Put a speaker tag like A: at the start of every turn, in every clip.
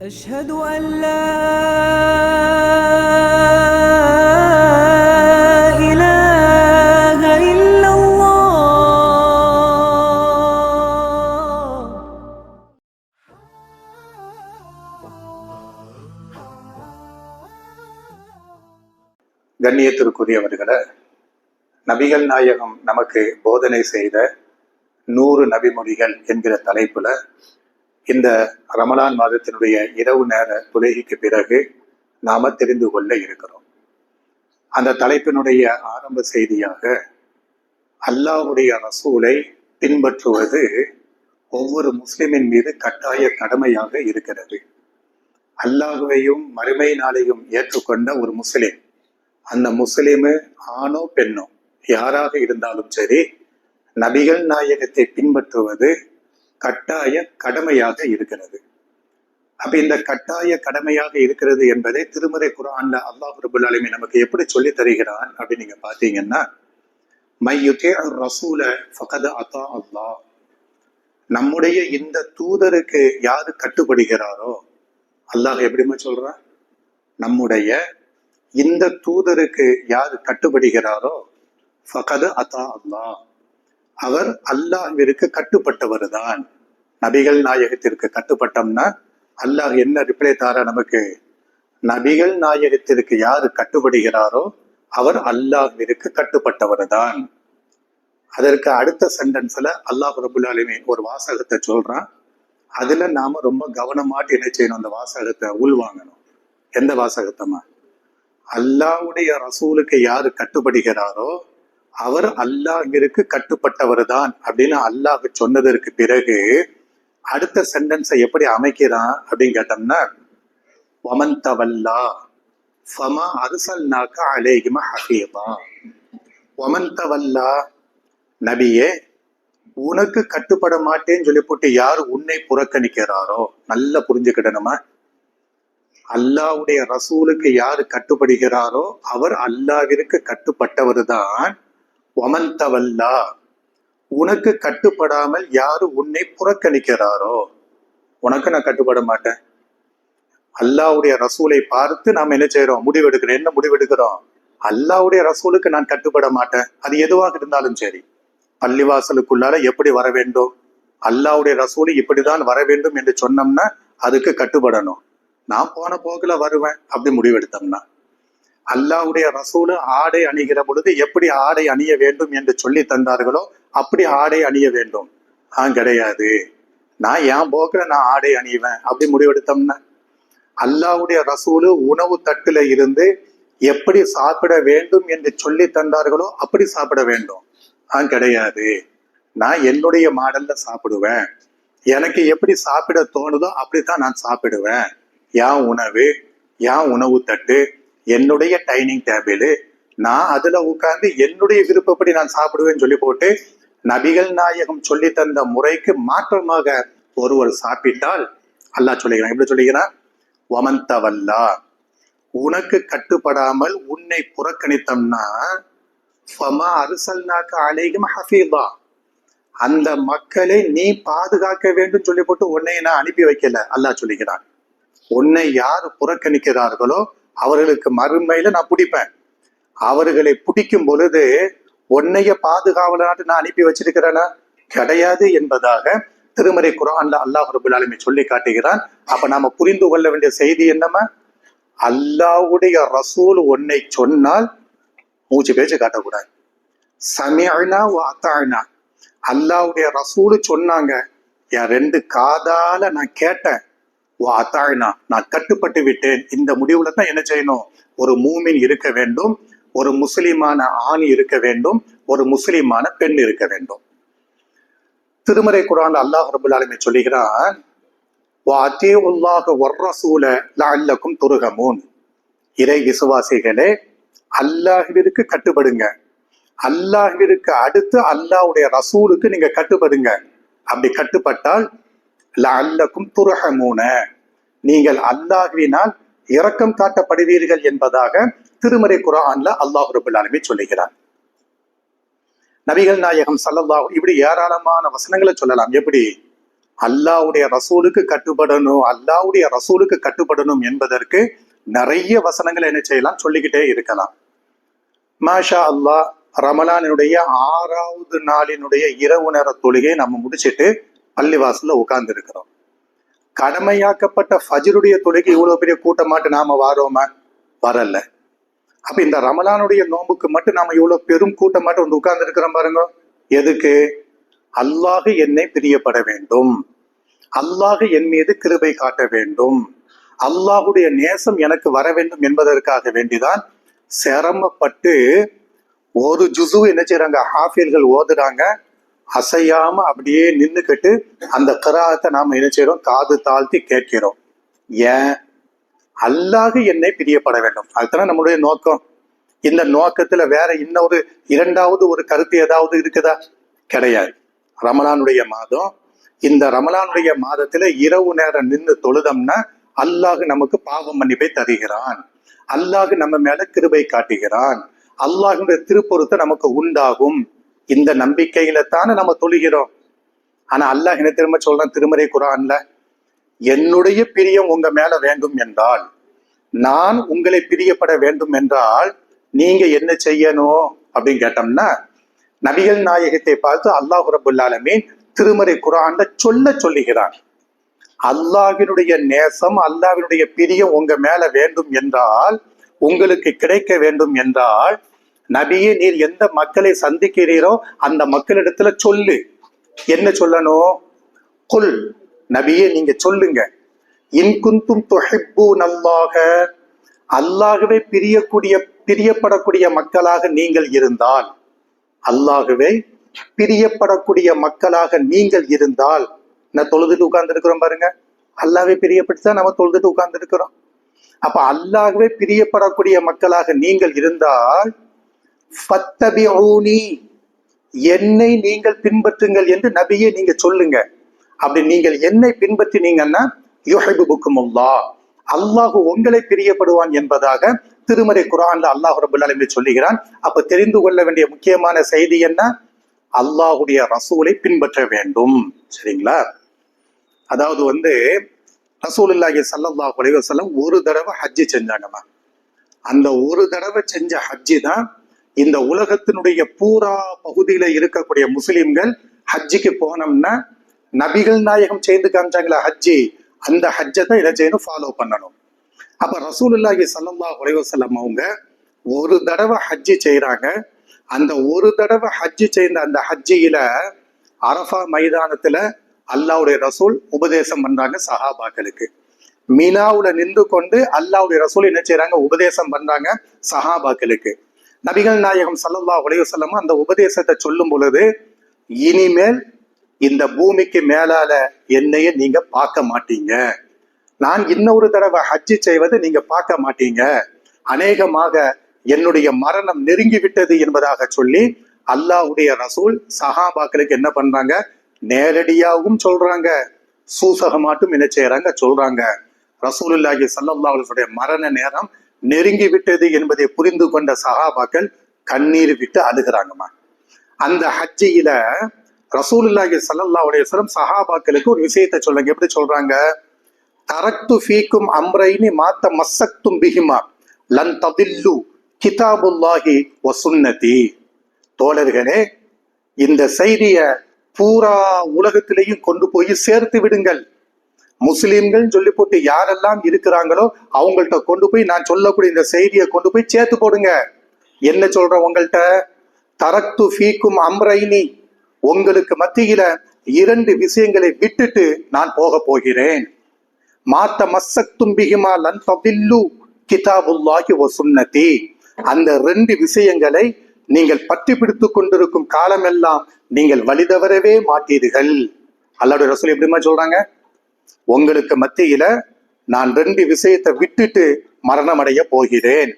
A: أشهد أن لا إله إلا الله
B: கண்ணியத்திற்குரியவர்களே நபிகள் நாயகம் நமக்கு போதனை செய்த நூறு நபிமொழிகள் என்கிற தலைப்புல இந்த ரமலான் மாதத்தினுடைய இரவு நேர தொழுகைக்கு பிறகு நாம தெரிந்து கொள்ள இருக்கிறோம். அந்த தலைப்பினுடைய ஆரம்ப செய்தியாக அல்லாஹ்வுடைய ரசூலை பின்பற்றுவது ஒவ்வொரு முஸ்லிமின் மீது கட்டாய கடமையாக இருக்கிறது. அல்லாஹுவையும் மறுமை நாளையும் ஏற்றுக்கொண்ட ஒரு முஸ்லிம் அந்த முஸ்லிமு ஆணோ பெண்ணோ யாராக இருந்தாலும் சரி நபிகள் நாயகத்தை பின்பற்றுவது கட்டாய கடமையாக இருக்கிறது. அப்ப இந்த கட்டாய கடமையாக இருக்கிறது என்பதை திருமறை குரான்ல அல்லாஹ் ரபுல் அலமி நமக்கு எப்படி சொல்லி தருகிறான் அப்படின்னு நீங்க பாத்தீங்கன்னா மையுத்தே ரசூல ஃபகத அதா அல்லாஹ். நம்முடைய இந்த தூதருக்கு யாரு கட்டுப்படுகிறாரோ அல்லாஹ் எப்படிமா சொல்றான்? நம்முடைய இந்த தூதருக்கு யார் கட்டுப்படுகிறாரோ ஃபகது அதா அல்லாஹ். அவர் அல்லாஹ்விற்கு கட்டுப்பட்டவர் தான் நபிகள் நாயகத்திற்கு கட்டுப்பட்டோம்னா அல்லாஹ் என்ன ரிப்ளை தாரா நமக்கு? நபிகள் நாயகத்திற்கு யார் கட்டுப்படுகிறாரோ அவர் அல்லாஹ்விற்கு கட்டுப்பட்டவர் தான் அதற்கு அடுத்த சென்டென்ஸ்ல அல்லாஹ் ரபுல்லாலுமே ஒரு வாசகத்தை சொல்றான். அதுல நாம ரொம்ப கவனமாட்டு என்ன செய்யணும்? அந்த வாசகத்தை உள்வாங்கணும் எந்த வாசகத்தமா அல்லாவுடைய ரசூலுக்கு யாரு கட்டுப்படுகிறாரோ அவர் அல்லாஹிற்கு கட்டுப்பட்டவர் தான் அப்படின்னு அல்லாஹ் சொன்னதற்கு பிறகு அடுத்த சென்டென்ஸை எப்படி அமைக்கிறான் அப்படின்னு கேட்டோம்னா வமன் தவல்லா ஃபமா அருசல்னாக்க அலேகிம ஹஃபீதா. வமன் தவல்லா நபியே உனக்கு கட்டுப்பட மாட்டேன்னு சொல்லி போட்டு யார் உன்னை புறக்கணிக்கிறாரோ? நல்லா புரிஞ்சுக்கிடணுமா? அல்லாவுடைய ரசூலுக்கு யாரு கட்டுப்படுகிறாரோ அவர் அல்லாவிற்கு கட்டுப்பட்டவர் தான் ஒமந்தவல்லா உனக்கு கட்டுப்படாமல் யாரு உன்னை புறக்கணிக்கிறாரோ? உனக்கு நான் கட்டுப்பட மாட்டேன். அல்லாவுடைய ரசூலை பார்த்து நாம் என்ன செய்யறோம் முடிவெடுக்கிறோம். என்ன முடிவெடுக்கிறோம்? அல்லாவுடைய ரசூலுக்கு நான் கட்டுப்பட மாட்டேன். அது எதுவாக இருந்தாலும் சரி. பள்ளிவாசலுக்குள்ளால எப்படி வர வேண்டும்? அல்லாவுடைய ரசூலு இப்படிதான் வர வேண்டும் என்று சொன்னோம்னா அதுக்கு கட்டுப்படணும். நான் போன போக்குல வருவேன். அப்படி முடிவெடுத்தோம்னா. அல்லாவுடைய ரசூலு ஆடை அணிகிற பொழுது எப்படி ஆடை அணிய வேண்டும் என்று சொல்லி தந்தார்களோ அப்படி ஆடை அணிய வேண்டும். ஆ கிடையாது. நான் என் போக்கில் நான் ஆடை அணிவேன். அப்படி முடிவெடுத்தோம்னா? அல்லாவுடைய ரசூலு உணவு தட்டுல இருந்து எப்படி சாப்பிட வேண்டும் என்று சொல்லி தந்தார்களோ அப்படி சாப்பிட வேண்டும். ஆ கிடையாது. நான் என்னுடைய மாடல்ல சாப்பிடுவேன். எனக்கு எப்படி சாப்பிட தோணுதோ அப்படித்தான் நான் சாப்பிடுவேன். என் உணவு என் உணவு தட்டு என்னுடைய டைனிங் டேபிள் நான் அதுல உட்கார்ந்து என்னுடைய விருப்பப்படி நான் சாப்பிடுவேன்னு சொல்லி போட்டு நபிகள் நாயகம் சொல்லி தந்த முறைக்கு மாற்றமாக ஒருவர் சாப்பிட்டால் அல்லாஹ் சொல்லுகிறான். எப்படி சொல்லுகிறான்? ஒமந்தவல்லா உனக்கு கட்டுப்படாமல் உன்னை புறக்கணித்தோம்னா ஃபமா அரிசல்னாக்க அலைகும் ஹஃபீபா அந்த மக்களை நீ பாதுகாக்க வேண்டும் சொல்லி போட்டு உன்னை நான் அனுப்பி வைக்கல அல்லாஹ் சொல்லுகிறான். உன்னை யார் புறக்கணிக்கிறார்களோ அவர்களுக்கு மறுமையில நான் பிடிப்பேன். அவர்களை பிடிக்கும் பொழுது உன்னைய பாதுகாவலாட்டு நான் அனுப்பி வச்சிருக்கிறேனா? கிடையாது என்பதாக திருமறை குரான்ல அல்லாஹ் ரபுல் ஆலமி சொல்லி காட்டுகிறான். அப்ப நாம புரிந்து கொள்ள வேண்டிய செய்தி என்னமா அல்லாவுடைய ரசூல் உன்னை சொன்னால் மூச்சு பேச்சு காட்டக்கூடாது. சமிஅனா வாத்தானா அல்லாவுடைய ரசூலு சொன்னாங்க. என் ரெண்டு காதால நான் கேட்டேன். வாத்தாயினா நான் கட்டுப்பட்டு விட்டேன். இந்த முடிவுல தான் என்ன செய்யணும்? ஒரு மூமின் இருக்க வேண்டும். ஒரு முஸ்லிமான ஆண் இருக்க வேண்டும். ஒரு முஸ்லிமான பெண் இருக்க வேண்டும். திருமறை குரான் அல்லாஹ் ரபுல் ஆலமி சொல்லுகிறான் வாத்தே உல்லாக வர்ரசூல லஅல்லக்கும் துருகமூன். இறை விசுவாசிகளே அல்லாஹிற்கு கட்டுப்படுங்க. அல்லாஹிற்கு அடுத்து அல்லாஹ்வுடைய ரசூலுக்கு நீங்க கட்டுப்படுங்க. அப்படி கட்டுப்பட்டால் லல்லக்கும் துருஹமூன. நீங்கள் அல்லாஹ்வினால் இரக்கம் காட்டப்படுவீர்கள் என்பதாக திருமறை குரான்ல அல்லாஹ் ரபுல் ஆலமி சொல்லுகிறார். நபிகள் நாயகம் சல்லல்லாஹ் இப்படி ஏராளமான வசனங்களை சொல்லலாம். எப்படி? அல்லாவுடைய ரசூலுக்கு கட்டுப்படணும் அல்லாவுடைய ரசூலுக்கு கட்டுப்படணும் என்பதற்கு நிறைய வசனங்களை என்ன செய்யலாம்? சொல்லிக்கிட்டே இருக்கலாம். மாஷா அல்லாஹ் ரமலானினுடைய ஆறாவது நாளினுடைய இரவு நேர தொழுகையை நம்ம முடிச்சிட்டு பள்ளிவாசல்ல உட்கார்ந்து இருக்கிறோம் கடமையாக்கப்பட்ட ஃபஜருடைய தொழுகை இவ்வளவு பெரிய கூட்டமாட்டு நாம வாரோமா? வரல. அப்ப இந்த ரமலானுடைய நோம்புக்கு மட்டும் நாம இவ்வளவு பெரும் கூட்டமாட்டு வந்து உட்கார்ந்து இருக்கிறோம் பாருங்க. எதுக்கு? அல்லாஹ் என்னை பிரியப்பட வேண்டும். அல்லாஹ் என் மீது கிருபை காட்ட வேண்டும். அல்லாஹுடைய நேசம் எனக்கு வர வேண்டும் என்பதற்காக வேண்டிதான் சிரமப்பட்டு ஒரு ஜுசு என்ன செய்யறாங்க ஹாஃபியல்கள் ஓதுறாங்க. அசையாம அப்படியே நின்றுக்கிட்டு அந்த கிராத்தை நாம என்ன செய்யறோம் காது தாழ்த்தி கேட்கிறோம். ஏன்? அல்லாஹ் என்னை பிரியப்பட வேண்டும். அதுதானே நம்மளுடைய நோக்கம். இந்த நோக்கத்துல வேற இன்னொரு இரண்டாவது ஒரு கருத்து ஏதாவது இருக்குதா? கிடையாது. ரமலானுடைய மாதம். இந்த ரமலானுடைய மாதத்துல இரவு நேரம் நின்று தொழுதம்னா அல்லாஹ் நமக்கு பாவம் மன்னிப்பை தருகிறான். அல்லாஹ் நம்ம மேல கிருபை காட்டுகிறான். அல்லாஹுடைய திருப்பொருத்த நமக்கு உண்டாகும். இந்த நம்பிக்கையில தானே நம்ம தொழுகிறோம். ஆனா அல்லாஹ் என்ன திரும்ப சொல்றான்? திருமறை குரான்ல என்னுடைய பிரியம் உங்க மேல வேண்டும் என்றால் நான் உங்களை பிரியப்பட வேண்டும் என்றால் நீங்க என்ன செய்யணும்? அப்படின்னு கேட்டோம்னா நபிகள் நாயகத்தை பார்த்து அல்லாஹ் ரபுல் திருமறை குரான்ல சொல்ல சொல்லுகிறான். அல்லாஹினுடைய நேசம் அல்லாவினுடைய பிரியம் உங்க மேல வேண்டும் என்றால் உங்களுக்கு கிடைக்க வேண்டும் என்றால் நபியே நீர் எந்த மக்களை சந்திக்கிறீரோ அந்த மக்களிடத்துல சொல்லு. என்ன சொல்லணும்? கொல் நபியே நீங்க சொல்லுங்க. இன்குந்தும் துஹிப்பூன் நல்லாக அல்லாகவே பிரியக்கூடிய பிரியப்படக்கூடிய மக்களாக நீங்கள் இருந்தால் அல்லாகவே பிரியப்படக்கூடிய மக்களாக நீங்கள் இருந்தால் நான் தொழுதுட்டு உட்கார்ந்து இருக்கிறோம் பாருங்க. அல்லாவே பிரியப்பட்டு தான் நம்ம தொழுதுட்டு உட்கார்ந்து இருக்கிறோம் அப்ப அல்லாகவே பிரியப்படக்கூடிய மக்களாக நீங்கள் இருந்தால் என்னை நீங்கள் பின்பற்றுங்கள் என்று நபியை நீங்க சொல்லுங்க. அப்படி நீங்கள் என்னை பின்பற்றினீங்கன்னா யுஹிபுக்குமுல்லா அல்லாஹ் உங்களை பிரியப்படுவான் என்பதாக திருமறை குரான்ல அல்லாஹ் ரபுல்லாலுமே சொல்லுகிறான். அப்ப தெரிந்து கொள்ள வேண்டிய முக்கியமான செய்தி என்ன? அல்லாஹுடைய ரசூலை பின்பற்ற வேண்டும். சரிங்களா? அதாவது வந்து ரசூலுல்லாஹி ஸல்லல்லாஹு அலைஹி வஸல்லம் ஒரு தடவை ஹஜ்ஜி செஞ்சாங்கம்மா. அந்த ஒரு தடவை செஞ்ச ஹஜ்ஜி தான் இந்த உலகத்தினுடைய பூரா பகுதியில இருக்கக்கூடிய முஸ்லிம்கள் ஹஜ்ஜிக்கு போனோம்னா நபிகள் நாயகம் செய்து காமிச்சாங்களா ஹஜ்ஜி? அந்த ஹஜ்ஜை தான் இதை செய்யணும் ஃபாலோ பண்ணணும். அப்ப ரசூலுல்லாஹி சல்லா அலைஹி அவங்க ஒரு தடவை ஹஜ்ஜி செய்யறாங்க அந்த ஒரு தடவை ஹஜ்ஜி செய்த அந்த ஹஜ்ஜியில அரஃபா மைதானத்துல அல்லாஹ்வுடைய ரசூல் உபதேசம் பண்றாங்க சஹாபாக்களுக்கு. மீனாவுல நின்று கொண்டு அல்லாஹ்வுடைய ரசூல் என்ன செய்யறாங்க உபதேசம் பண்றாங்க சஹாபாக்களுக்கு. நபிகள் நாயகம் சல்லல்லா அலைஹி அந்த உபதேசத்தை சொல்லும் பொழுது இனிமேல் இந்த பூமிக்கு மேலால என்னைய நீங்க பார்க்க மாட்டீங்க. நான் இன்னொரு தடவை ஹஜ்ஜி செய்வது நீங்க பார்க்க மாட்டீங்க. அநேகமாக என்னுடைய மரணம் நெருங்கி விட்டது என்பதாக சொல்லி அல்லாஹ்வுடைய ரசூல் சஹாபாக்களுக்கு என்ன பண்றாங்க? நேரடியாகவும் சொல்றாங்க. சூசகமாட்டும் என்ன செய்யறாங்க சொல்றாங்க. ரசூலுல்லாஹி ஸல்லல்லாஹு அலைஹி மரண நேரம் நெருங்கி விட்டது என்பதை புரிந்து கொண்ட சஹாபாக்கள் கண்ணீர் விட்டு அழுகிறாங்கம்மா. அந்த ஹஜ்ஜியில ரசூலுல்லாஹி ஸல்லல்லாஹு அலைஹி வஸல்லம் சஹாபாக்களுக்கு ஒரு விஷயத்தை சொல்றாங்க. எப்படி சொல்றாங்க? தரக்து ஃபீக்கும் அம்ரைனி மாத்த மஸ்ஸக்தும் பிஹிமா. லன் ததில்லு கிதாபுல்லாஹி வ சுன்னதி. தோழர்களே இந்த செய்திய பூரா உலகத்திலேயும் கொண்டு போய் சேர்த்து விடுங்கள். முஸ்லீம்கள் சொல்லி போட்டு யாரெல்லாம் இருக்கிறாங்களோ அவங்கள்ட்ட கொண்டு போய் நான் சொல்லக்கூடிய இந்த செய்தியை கொண்டு போய் சேர்த்து போடுங்க. என்ன சொல்றேன் உங்கள்கிட்ட தரத்து ஃபீக்கும் அம்ரைனி. உங்களுக்கு மத்தியில இரண்டு விஷயங்களை விட்டுட்டு நான் போக போகிறேன். மாத்த மசத்தும் பிஹிமா லன் ததில்லு கிதாபுல்லாஹி வ சுன்னதி. அந்த ரெண்டு விஷயங்களை நீங்கள் பற்றி பிடித்து கொண்டிருக்கும் காலமெல்லாம் நீங்கள் வழி தவறவே மாட்டீர்கள். அல்லாடு ரசூல் எப்படிமா சொல்றாங்க? உங்களுக்கு மத்தியில நான் ரெண்டு விஷயத்தை விட்டுட்டு மரணம் அடைய போகிறேன்.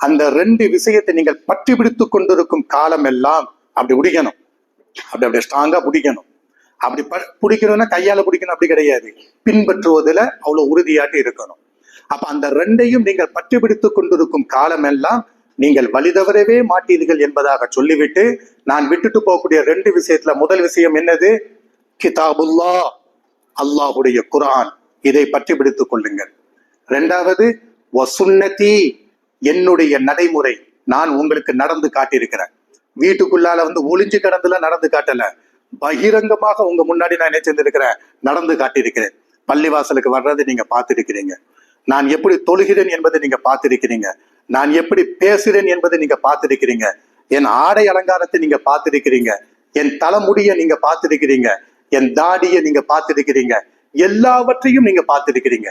B: அந்த ரெண்டு விஷயத்தை நீங்கள் பற்றி பிடித்துக் கொண்டிருக்கும் காலம் எல்லாம் அப்படி பிடிக்கணும் அப்படி அப்படி ஸ்ட்ராங்கா பிடிக்கணும். அப்படி பிடிக்கணும்னா கையால பிடிக்கணும் அப்படி கிடையாது. பின்பற்றுவதுல அவ்வளவு உறுதியாட்டி இருக்கணும். அப்ப அந்த ரெண்டையும் நீங்கள் பற்றி பிடித்துக் கொண்டிருக்கும் காலம் எல்லாம் நீங்கள் வழி தவறவே மாட்டீர்கள் என்பதாக சொல்லிவிட்டு நான் விட்டுட்டு போகக்கூடிய ரெண்டு விஷயத்துல முதல் விஷயம் என்னது? கிதாபுல்லா அல்லாஹுடைய குரான் இதை பற்றி பிடித்துக் கொள்ளுங்கள். இரண்டாவது வசுன்னதி என்னுடைய நடைமுறை. நான் உங்களுக்கு நடந்து காட்டியிருக்கிறேன். வீட்டுக்குள்ளால வந்து ஒளிஞ்சு கிடந்துல நடந்து காட்டல. பகிரங்கமாக உங்க முன்னாடி நான் என்ன செஞ்சிருக்கிறேன்? நடந்து காட்டியிருக்கிறேன். பள்ளிவாசலுக்கு வர்றதை நீங்க பார்த்திருக்கிறீங்க. நான் எப்படி தொழுகிறேன் என்பதை நீங்க பார்த்திருக்கிறீங்க. நான் எப்படி பேசுகிறேன் என்பதை நீங்க பார்த்திருக்கிறீங்க. என் ஆடை அலங்காரத்தை நீங்க பார்த்திருக்கிறீங்க. என் தலைமுடியை நீங்க பார்த்திருக்கிறீங்க. என் தாடியை நீங்க பார்த்திருக்கிறீங்க. எல்லாவற்றையும் நீங்க பார்த்திருக்கிறீங்க.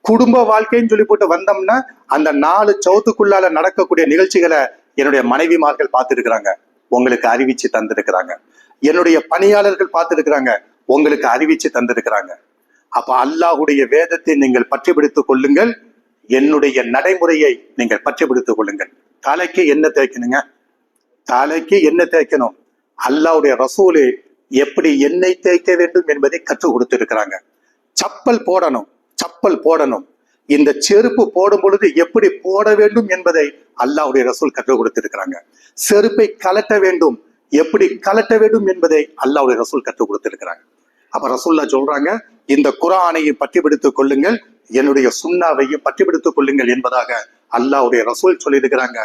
B: குடும்ப வாழ்க்கைன்னு சொல்லி போட்டு வந்தோம்னா அந்த நாலு சவுத்துக்குள்ளால நடக்கக்கூடிய நிகழ்ச்சிகளை என்னுடைய மனைவிமார்கள் பார்த்திருக்கிறாங்க. உங்களுக்கு அறிவிச்சு தந்திருக்கிறாங்க. என்னுடைய பணியாளர்கள் பார்த்துருக்குறாங்க. உங்களுக்கு அறிவிச்சு தந்திருக்கிறாங்க. அப்ப அல்லாஹுடைய வேதத்தை நீங்கள் பற்றி பிடித்துக் கொள்ளுங்கள். என்னுடைய நடைமுறையை நீங்கள் பற்றி பிடித்துக் கொள்ளுங்கள். தலைக்கு என்ன தேய்க்கணுங்க. தலைக்கு என்ன தேய்க்கணும். அல்லாவுடைய ரசூலு எப்படி எண்ணெய் தேய்க்க வேண்டும் என்பதை கற்றுக் கொடுத்திருக்கிறாங்க. சப்பல் போடணும் சப்பல் போடணும். இந்த செருப்பு போடும் பொழுது எப்படி போட வேண்டும் என்பதை அல்லாஹ்வுடைய ரசூல் கற்றுக் கொடுத்திருக்கிறாங்க. செருப்பை கலட்ட வேண்டும் எப்படி கலட்ட வேண்டும் என்பதை அல்லாவுடைய ரசூல் கற்றுக் கொடுத்திருக்கிறாங்க. அப்ப ரசூல்லா சொல்றாங்க இந்த குரானையும் பற்றி பிடித்துக் கொள்ளுங்கள் என்னுடைய சுண்ணாவையும் பற்றி பிடித்துக் கொள்ளுங்கள் என்பதாக அல்லாவுடைய ரசூல் சொல்லியிருக்கிறாங்க.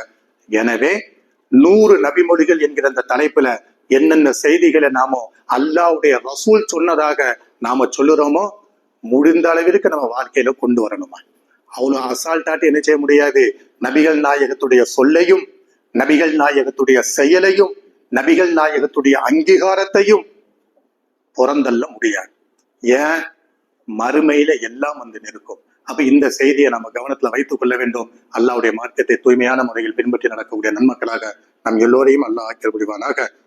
B: எனவே நூறு நபிமொழிகள் என்கிற அந்த தலைப்புல என்னென்ன செய்திகளை நாமோ அல்லாவுடைய ரசூல் சொன்னதாக நாம சொல்லுறோமோ முடிந்த அளவிற்கு நம்ம வாழ்க்கையில கொண்டு வரணுமா? அவ்வளவு அசால்ட்டாட்டு என்ன செய்ய முடியாது? நபிகள் நாயகத்துடைய சொல்லையும் நபிகள் நாயகத்துடைய செயலையும் நபிகள் நாயகத்துடைய அங்கீகாரத்தையும் புறந்தள்ள முடியாது. ஏன்? மறுமையில எல்லாம் வந்து நிற்கும். அப்ப இந்த செய்தியை நம்ம கவனத்துல வைத்துக் கொள்ள வேண்டும். அல்லாவுடைய மார்க்கத்தை தூய்மையான முறையில் பின்பற்றி நடக்கக்கூடிய நன்மக்களாக நம் எல்லோரையும் அல்லாஹ் ஆக்கிய புரிவானாக